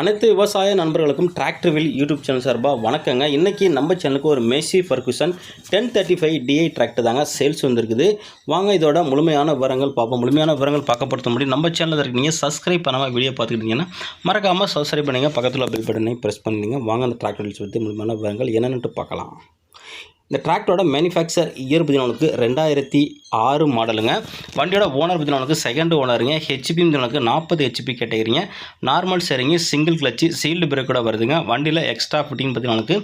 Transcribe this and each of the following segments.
அனைத்து விவசாய நண்பர்களுக்கும் டிராக்டர் வில் யூடியூப் சேனல் சார்பாக வணக்கங்க. இன்றைக்கி நம்ம சேனலுக்கு ஒரு Massey Ferguson ten thirty five DI tractor தாங்க சேல்ஸ் வந்திருக்குது. வாங்க இதோட முழுமையான விவரங்கள் பார்ப்போம். முழுமையான விவரங்கள் பார்க்கப்படுத்த முடியும் நம்ம சேனலில் இருக்கீங்க சப்ஸ்கிரைப் பண்ணாமல் வீடியோ பார்த்துக்கிட்டீங்கன்னா மறக்காமல் சப்ஸ்கிரைப் பண்ணிங்க. பக்கத்தில் பில் பட்டனை ப்ரெஸ் பண்ணிங்க வாங்க அந்த டிராக்டர் சொல்லி முழுமையான விவரங்கள் என்னென்னு பார்க்கலாம். இந்த டிராக்டரோட மேனுஃபேக்சர் இயர் பதினொன்று ரெண்டாயிரத்தி ஆறு மாடலுங்க வண்டியோட ஓனர் பதினொன்று செகண்ட் ஓனருங்க ஹெச்பி பதினொன்று நாற்பது ஹெச்பி கேட்டகிரிங்க. நார்மல் சரிங்க சிங்கிள் கிளச்சு சீல்டு பிரேக்கோட வருதுங்க. வண்டியில் எக்ஸ்ட்ரா ஃபிட்டிங் பதினொன்று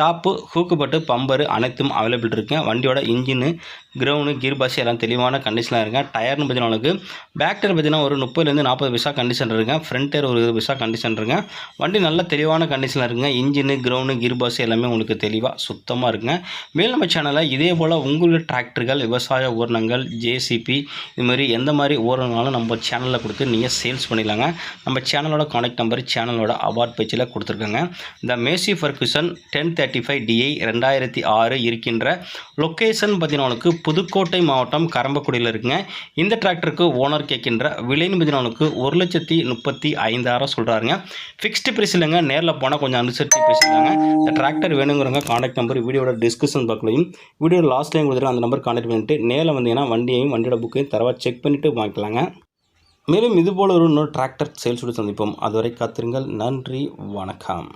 டாப்பு ஹூக்குப்பட்டு பம்பரு அனைத்தும் அவைலபிள் இருக்குங்க வண்டியோட இன்ஜினு கிரவுண்டு கீர் பாஸ் எல்லாம் தெளிவான கண்டிஷனாக இருக்குங்க டயர்னு பார்த்தீங்கன்னா உங்களுக்கு பேக் டயர் பார்த்தீங்கன்னா ஒரு முப்பதுலேருந்து நாற்பது விசா கண்டிஷன் இருக்குங்க ஃப்ரண்ட் டயர் ஒரு விசா கண்டிஷன் இருக்குங்க வண்டி நல்ல தெளிவான கண்டிஷனில் இருக்குங்க. இன்ஜினு கிரவுண்டு கீர் பாஸ் எல்லாமே உங்களுக்கு தெளிவாக சுத்தமாக இருக்குங்க. மேல் நம்ம சேனலில் இதே போல் உங்களுடைய டிராக்டர்கள் விவசாய உரணங்கள் ஜேசிபி இது மாதிரி எந்த மாதிரி ஊர்ணங்களும் நம்ம சேனலில் கொடுத்து நீங்கள் சேல்ஸ் பண்ணிடலாங்க. நம்ம சேனலோட கான்டாக்ட் நம்பர் சேனலோட அவார்ட் பேஜில் கொடுத்துருக்கோங்க. இந்த Massey Ferguson ten thirty five DI ரெண்டாயிரத்தி ஆறு இருக்கின்ற லொக்கேஷன் பார்த்தீங்கன்னா புதுக்கோட்டை மாவட்டம் கரம்பக்குடியில் இருக்குங்க. இந்த டிராக்டருக்கு ஓனர் கேட்கின்ற விலைன்னு பார்த்தீங்கன்னா ஒரு லட்சத்தி முப்பத்தி ஐந்தாயிரம் சொல்கிறாருங்க ஃபிக்ஸ்டு ப்ரைஸ் இல்லைங்க. நேரில் போனால் கொஞ்சம் அனுசரித்து பேசிக்கலாங்க இந்த டிராக்டர் வேணுங்கிறவங்க காண்டாக்ட் நம்பர் வீடியோட டிஸ்கிரிப்ஷன் பார்க்கலையும் வீடியோ லாஸ்ட் டைம் கொடுத்துட்டு அந்த நம்பர் காண்டாக்ட் பண்ணிட்டு நேரில் வந்தீங்கன்னா வண்டியையும் வண்டியோட புக்கையும் தரவாக செக் பண்ணிவிட்டு வாங்கிக்கலாங்க. மேலும் இதுபோல் ஒரு இன்னொரு டிராக்டர் சேல்ஸோடு சந்திப்போம். அதுவரை காத்திருங்கள். நன்றி. வணக்கம்.